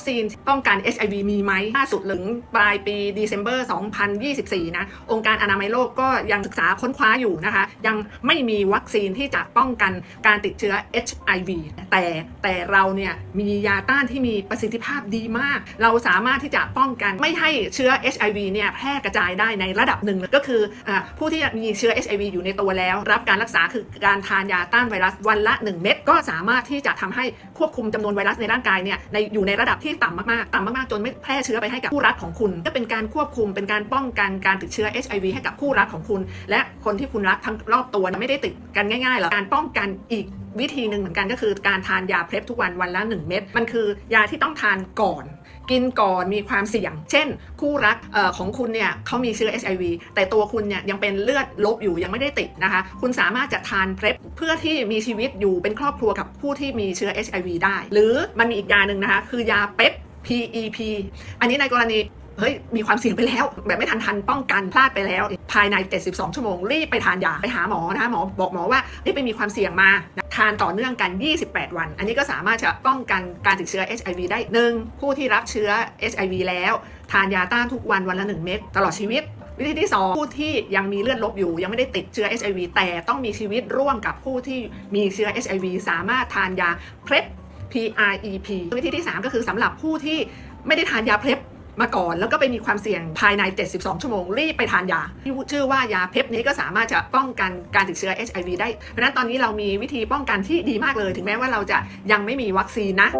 คซีนป้องกัน HIV มีไหมล่าสุดถึงปลายปี December 2024 นะ องค์การอนามัยโลกก็ยังศึกษาค้นคว้าอยู่นะคะ ยังไม่มีวัคซีนที่จะป้องกันการติดเชื้อ HIV แต่แต่เราเนี่ยมียาต้านที่มีประสิทธิภาพดีมาก เราสามารถที่จะป้องกันไม่ให้เชื้อ HIV เนี่ยแพร่กระจายได้ในระดับหนึ่งก็คืออผู้ที่มีเชื้อ HIV อยู่ในตัวแล้ว รับการรักษาคือการทานยาต้านไวรัสวันละ 1 เม็ดก็สามารถที่จะทำให้ควบคุมจำนวนไวรัสในร่างกายเนี่ยในอยู่ในระดับที่ต่ำมากๆ ต่ำมากๆ จนไม่แพร่เชื้อไปให้กับคู่รักของคุณ ก็เป็นการควบคุมเป็นการป้องกันการติดเชื้อ HIV ให้กับคู่รักของคุณ และคนที่คุณรักทั้งรอบตัวไม่ได้ติดกันง่ายๆหรอกการป้องกันอีกวิธีหนึ่งเหมือนกันก็คือการทานยาเพล็บทุกวันวันละ 1 เม็ดมันคือยาที่ต้องทานก่อนกินก่อนมีความเสี่ยง เช่น คู่รักออของคุณเนี่ยเขามีเชื้อ HIV แต่ตัวคุณเนี่ยยังเป็นเลือดลบอยู่ยังไม่ได้ติดนะคะ คุณสามารถจะทานเพล็บเพื่อที่มีชีวิตอยู่เป็นครอบครัวกับผู้ที่มีเชื้อ HIV ได้ หรือมันมีอีกยาหนึ่งนะคะ คือยาเป๊ป PEP อันนี้ในกรณี เฮ้ยมีความเสี่ยงไปแล้ว แบบไม่ทันทันป้องกันพลาดไปแล้ว ภายใน 72 ชั่วโมง รีบไปทานยาไปหาหมอนะคะหมอบอกหมอว่าเฮ้ยไปมีความเสี่ยงมาทานต่อเนื่องกัน 28 วัน อันนี้ก็สามารถจะป้องกันการติดเชื้อ HIV ได้หนึ่งผู้ที่รับเชื้อ HIV แล้ว ทานยาต้านทุกวันวันละ 1 เม็ดตลอดชีวิตวิธีที่ 2 ผู้ที่ยังมีเลือดลบอยู่ ยังไม่ได้ติดเชื้อ HIV แต่ต้องมีชีวิตร่วมกับผู้ที่มีเชื้อ HIV สามารถทานยา PrEP PREP วิธีที่ 3 ก็คือสำหรับผู้ที่ไม่ได้ทานยา PrEP มาก่อนแล้วก็ไปมีความเสี่ยงภายใน 72 ชั่วโมง รีบไปทานยาที่ชื่อว่ายาเพปนี้ก็สามารถจะป้องกันการติดเชื้อ HIV ได้ เพราะฉะนั้นตอนนี้เรามีวิธีป้องกันที่ดีมากเลย ถึงแม้ว่าเราจะยังไม่มีวัคซีนนะ